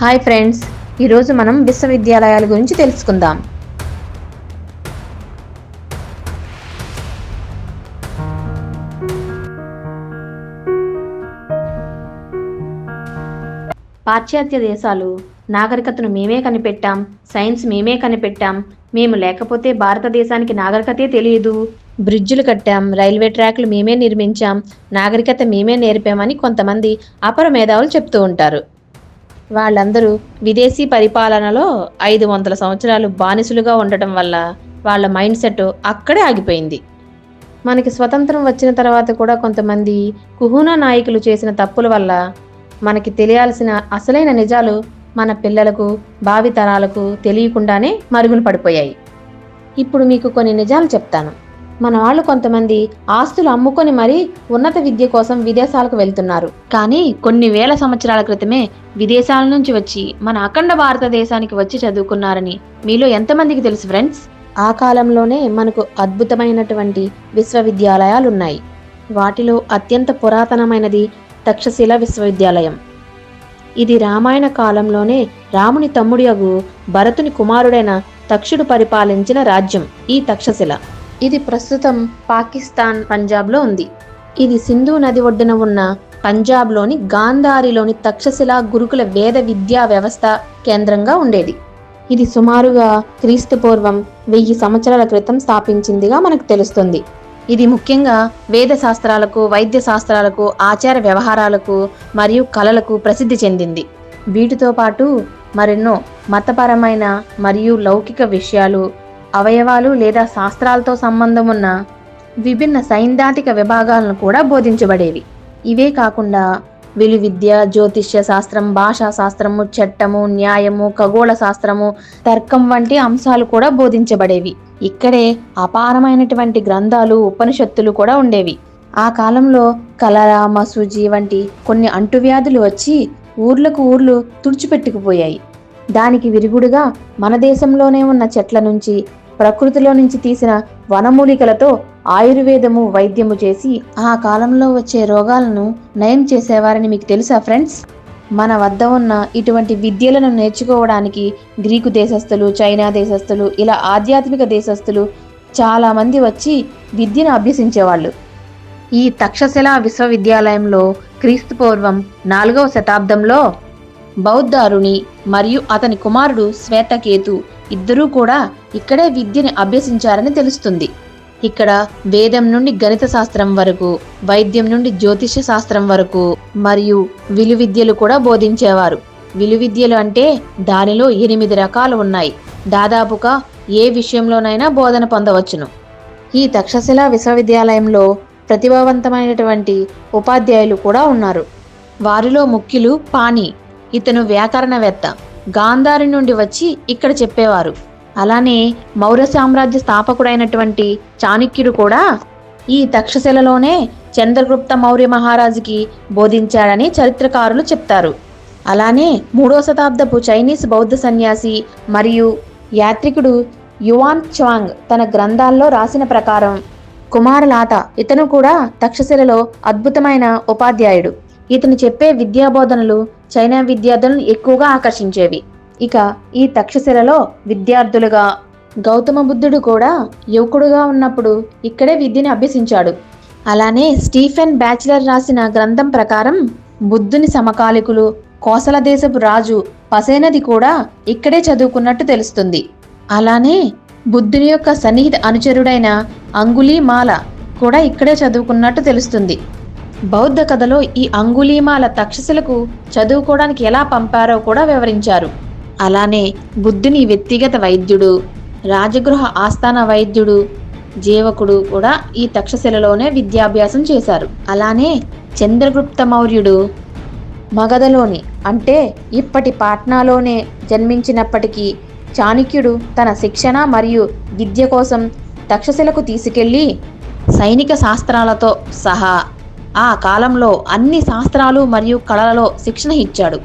Hi friends ఈరోజు మనం విశ్వవిద్యాలయాల గురించి తెలుసుకుందాం. పాశ్చాత్య దేశాలు నాగరికతను మేమే కనిపెట్టాం సైన్స్ మేమే కనిపెట్టాం మేము లేకపోతే భారతదేశానికి నాగరికతే తెలియదు. బ్రిడ్జులు కట్టాం రైల్వే ట్రాక్లు మేమే నిర్మించాం నాగరికత మేమే నేర్పామని కొంతమంది అపర మేధావులు చెప్తూ ఉంటారు. వాళ్ళందరూ విదేశీ పరిపాలనలో ఐదు వందల సంవత్సరాలు బానిసలుగా ఉండటం వల్ల వాళ్ళ మైండ్ సెట్ అక్కడే ఆగిపోయింది. మనకి స్వతంత్రం వచ్చిన తర్వాత కూడా కొంతమంది కుహూనా నాయకులు చేసిన తప్పుల వల్ల మనకి తెలియాల్సిన అసలైన నిజాలు మన పిల్లలకు భావితరాలకు తెలియకుండానే మరుగులు పడిపోయాయి. ఇప్పుడు మీకు కొన్ని నిజాలు చెప్తాను. మన వాళ్ళు కొంతమంది ఆస్తులు అమ్ముకొని మరీ ఉన్నత విద్య కోసం విదేశాలకు వెళ్తున్నారు. కానీ కొన్ని వేల సంవత్సరాల క్రితమే విదేశాల నుంచి వచ్చి మన అఖండ భారతదేశానికి వచ్చి చదువుకున్నారని మీలో ఎంతమందికి తెలుసు ఫ్రెండ్స్? ఆ కాలంలోనే మనకు అద్భుతమైనటువంటి విశ్వవిద్యాలయాలు ఉన్నాయి వాటిలో అత్యంత పురాతనమైనది తక్షశిల విశ్వవిద్యాలయం. ఇది రామాయణ కాలంలోనే రాముని తమ్ముడియగు భరతుని కుమారుడైన తక్షుడు పరిపాలించిన రాజ్యం ఈ తక్షశిల. ఇది ప్రస్తుతం పాకిస్తాన్ పంజాబ్లో ఉంది. ఇది సింధు నది ఒడ్డున ఉన్న పంజాబ్లోని గాంధారిలోని తక్షశిల గురుకుల వేద విద్యా వ్యవస్థ కేంద్రంగా ఉండేది. ఇది సుమారుగా క్రీస్తు పూర్వం వెయ్యి సంవత్సరాల క్రితం స్థాపించిందిగా మనకు తెలుస్తుంది. ఇది ముఖ్యంగా వేద శాస్త్రాలకు వైద్య శాస్త్రాలకు ఆచార వ్యవహారాలకు మరియు కళలకు ప్రసిద్ధి చెందింది. వీటితో పాటు మరెన్నో మతపరమైన మరియు లౌకిక విషయాలు అవయవాలు లేదా శాస్త్రాలతో సంబంధం ఉన్న విభిన్న సైద్ధాంతిక విభాగాలను కూడా బోధించబడేవి. ఇవే కాకుండా విలువిద్య జ్యోతిష్య శాస్త్రం భాషా శాస్త్రము చట్టము న్యాయము ఖగోళ శాస్త్రము తర్కం వంటి అంశాలు కూడా బోధించబడేవి. ఇక్కడే అపారమైనటువంటి గ్రంథాలు ఉపనిషత్తులు కూడా ఉండేవి. ఆ కాలంలో కలరా మసూజీ వంటి కొన్ని అంటువ్యాధులు వచ్చి ఊర్లకు ఊర్లు తుడిచిపెట్టుకుపోయాయి. దానికి విరుగుడుగా మన దేశంలోనే ఉన్న చెట్ల నుంచి ప్రకృతిలో నుంచి తీసిన వనమూలికలతో ఆయుర్వేదము వైద్యము చేసి ఆ కాలంలో వచ్చే రోగాలను నయం చేసేవారని మీకు తెలుసా ఫ్రెండ్స్? మన వద్ద ఉన్న ఇటువంటి విద్యలను నేర్చుకోవడానికి గ్రీకు దేశస్థులు చైనా దేశస్థులు ఇలా ఆధ్యాత్మిక దేశస్థులు చాలామంది వచ్చి విద్యను అభ్యసించేవాళ్ళు. ఈ తక్షశిల విశ్వవిద్యాలయంలో క్రీస్తు పూర్వం నాలుగవ శతాబ్దంలో బౌద్ధారుని మరియు అతని కుమారుడు శ్వేతకేతు ఇద్దరూ కూడా ఇక్కడే విద్యని అభ్యసించారని తెలుస్తుంది. ఇక్కడ వేదం నుండి గణిత శాస్త్రం వరకు వైద్యం నుండి జ్యోతిష శాస్త్రం వరకు మరియు విలువిద్యలు కూడా బోధించేవారు. విలువిద్యలు అంటే దానిలో ఎనిమిది రకాలు ఉన్నాయి. దాదాపుగా ఏ విషయంలోనైనా బోధన పొందవచ్చును. ఈ తక్షశిల విశ్వవిద్యాలయంలో ప్రతిభావంతమైనటువంటి ఉపాధ్యాయులు కూడా ఉన్నారు. వారిలో ముఖ్యులు పాణి. ఇతను వ్యాకరణవేత్త. గాంధారి నుండి వచ్చి ఇక్కడ చెప్పేవారు. అలానే మౌర్య సామ్రాజ్య స్థాపకుడైనటువంటి చాణక్యుడు కూడా ఈ తక్షశిలలోనే చంద్రగుప్త మౌర్య మహారాజుకి బోధించాడని చరిత్రకారులు చెప్తారు. అలానే మూడో శతాబ్దపు చైనీస్ బౌద్ధ సన్యాసి మరియు యాత్రికుడు యువాన్ చాంగ్ తన గ్రంథాల్లో రాసిన ప్రకారం కుమారలాత ఇతను కూడా తక్షశిలలో అద్భుతమైన ఉపాధ్యాయుడు. ఇతను చెప్పే విద్యాబోధనలు చైనా విద్యార్థులను ఎక్కువగా ఆకర్షించేవి. ఇక ఈ తక్షశిలలో విద్యార్థులుగా గౌతమ బుద్ధుడు కూడా యువకుడుగా ఉన్నప్పుడు ఇక్కడే విద్యను అభ్యసించాడు. అలానే స్టీఫెన్ బ్యాచిలర్ రాసిన గ్రంథం ప్రకారం బుద్ధుని సమకాలికులు కోసల దేశపు రాజు పసేనది కూడా ఇక్కడే చదువుకున్నట్టు తెలుస్తుంది. అలానే బుద్ధుని యొక్క సన్నిహిత అనుచరుడైన అంగుళీమాల కూడా ఇక్కడే చదువుకున్నట్టు తెలుస్తుంది. బౌద్ధ కథలో ఈ అంగుళీమాల తక్షశిలకు చదువుకోవడానికి ఎలా పంపారో కూడా వివరించారు. అలానే బుద్ధుని వ్యక్తిగత వైద్యుడు రాజగృహ ఆస్థాన వైద్యుడు జీవకుడు కూడా ఈ తక్షశిలలోనే విద్యాభ్యాసం చేశారు. అలానే చంద్రగుప్త మౌర్యుడు మగధలోని అంటే ఇప్పటి పాట్నాలోనే జన్మించినప్పటికీ చాణక్యుడు తన శిక్షణ మరియు విద్య కోసం తక్షశిలకు తీసుకెళ్ళి సైనిక శాస్త్రాలతో సహా ఆ కాలంలో అన్ని శాస్త్రాలు మరియు కళలలో శిక్షణ ఇచ్చాడు.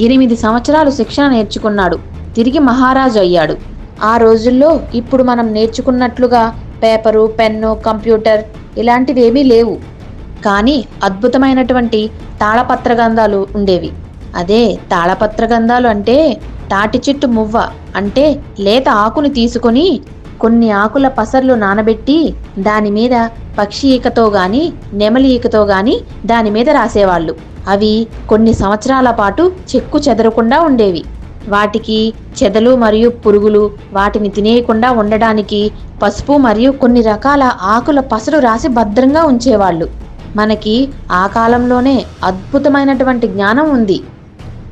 ఎనిమిది సంవత్సరాలు శిక్షణ నేర్చుకున్నాడు. తిరిగి మహారాజు అయ్యాడు. ఆ రోజుల్లో ఇప్పుడు మనం నేర్చుకున్నట్లుగా పేపరు పెన్ను కంప్యూటర్ ఇలాంటివేమీ లేవు. కానీ అద్భుతమైనటువంటి తాళపత్ర గంధాలు ఉండేవి. అదే తాళపత్ర గంధాలు అంటే తాటి చెట్టు మువ్వ అంటే లేత ఆకుని తీసుకొని కొన్ని ఆకుల పసర్లు నానబెట్టి దాని మీద పక్షి ఈకతో గాని నెమలి ఈకతో గాని దాని మీద రాసేవాళ్ళు. అవి కొన్ని సంవత్సరాల పాటు చెక్కు చెదరకుండా ఉండేవి. వాటికి చెదలు మరియు పురుగులు వాటిని తినేయకుండా ఉండడానికి పసుపు మరియు కొన్ని రకాల ఆకుల పసరు రాసి భద్రంగా ఉంచేవాళ్ళు. మనకి ఆ కాలంలోనే అద్భుతమైనటువంటి జ్ఞానం ఉంది.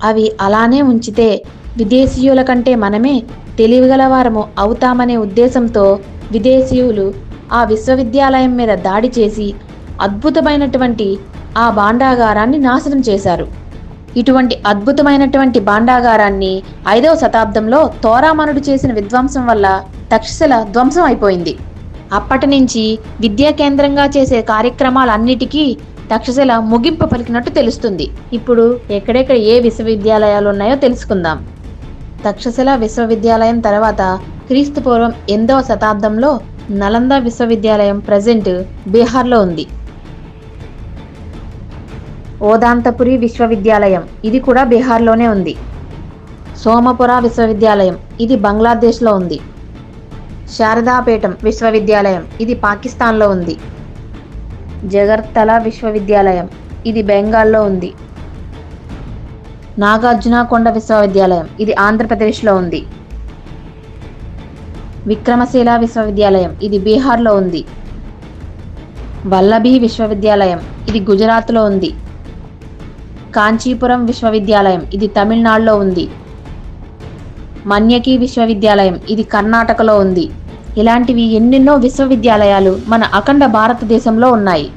అవి అలానే ఉంచితే విదేశీయుల కంటే మనమే తెలివిగలవారము అవుతామనే ఉద్దేశంతో విదేశీయులు ఆ విశ్వవిద్యాలయం మీద దాడి చేసి అద్భుతమైనటువంటి ఆ భాండాగారాన్ని నాశనం చేశారు. ఇటువంటి అద్భుతమైనటువంటి భాండాగారాన్ని ఐదవ శతాబ్దంలో తోరామనుడు చేసిన విధ్వంసం వల్ల తక్షశిల ధ్వంసం అయిపోయింది. అప్పటి నుంచి విద్యా కేంద్రంగా చేసే కార్యక్రమాలన్నిటికీ తక్షశిల ముగింపు పలికినట్టు తెలుస్తుంది. ఇప్పుడు ఎక్కడెక్కడ ఏ విశ్వవిద్యాలయాలు ఉన్నాయో తెలుసుకుందాం. తక్షశిల విశ్వవిద్యాలయం తర్వాత క్రీస్తు పూర్వం ఎనిమిదవ శతాబ్దంలో నలంద విశ్వవిద్యాలయం ప్రజెంట్ బీహార్లో ఉంది. ఓదాంతపురి విశ్వవిద్యాలయం ఇది కూడా బీహార్లోనే ఉంది. సోమపుర విశ్వవిద్యాలయం ఇది బంగ్లాదేశ్లో ఉంది. శారదాపేటం విశ్వవిద్యాలయం ఇది పాకిస్తాన్లో ఉంది. జగర్తల విశ్వవిద్యాలయం ఇది బెంగాల్లో ఉంది. నాగార్జునకొండ విశ్వవిద్యాలయం. ఇది ఆంధ్రప్రదేశ్లో ఉంది. విక్రమశీల విశ్వవిద్యాలయం. ఇది బీహార్లో ఉంది. వల్లభి విశ్వవిద్యాలయం. ఇది గుజరాత్లో ఉంది. కాంచీపురం విశ్వవిద్యాలయం. ఇది తమిళనాడులో ఉంది. మన్యకి విశ్వవిద్యాలయం. ఇది కర్ణాటకలో ఉంది. ఇలాంటివి ఎన్నెన్నో విశ్వవిద్యాలయాలు మన అఖండ భారతదేశంలో ఉన్నాయి.